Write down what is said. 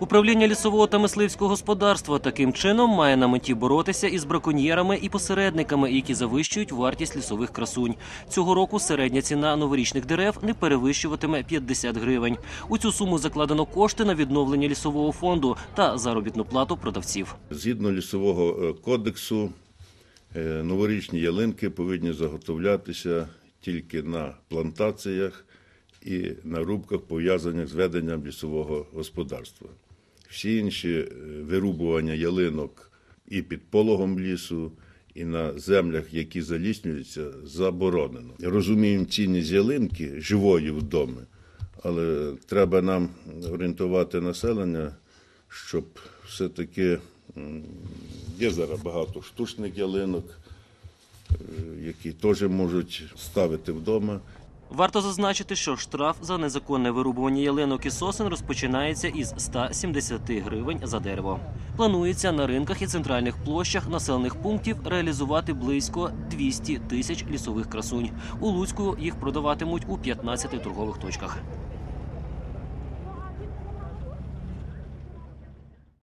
Управління лісового та мисливського господарства таким чином має на меті боротися із браконьєрами і посередниками, які завищують вартість лісових красунь. Цього року середня ціна новорічних дерев не перевищуватиме 50 гривень. У цю суму закладено кошти на відновлення лісового фонду та заробітну плату продавців. Згідно лісового е, кодексу, е, новорічні ялинки повинні заготовлятися тільки на плантаціях і на рубках, пов'язаних з веденням лісового господарства. Всі інші е, вирубування ялинок і під пологом лісу, і на землях, які заліснюються, заборонено. Розуміємо цінність ялинки живої вдоми, але треба нам орієнтувати населення, щоб все-таки є зараз багато штучних ялинок, е, які теж можуть ставити вдома. Варто зазначити, що штраф за незаконне вирубування ялинок і сосен розпочинається із 170 гривень за дерево. Планується на ринках і центральних площах населених пунктів реалізувати близько 200 тисяч лісових красунь. У Луцьку їх продаватимуть у 15 торгових точках.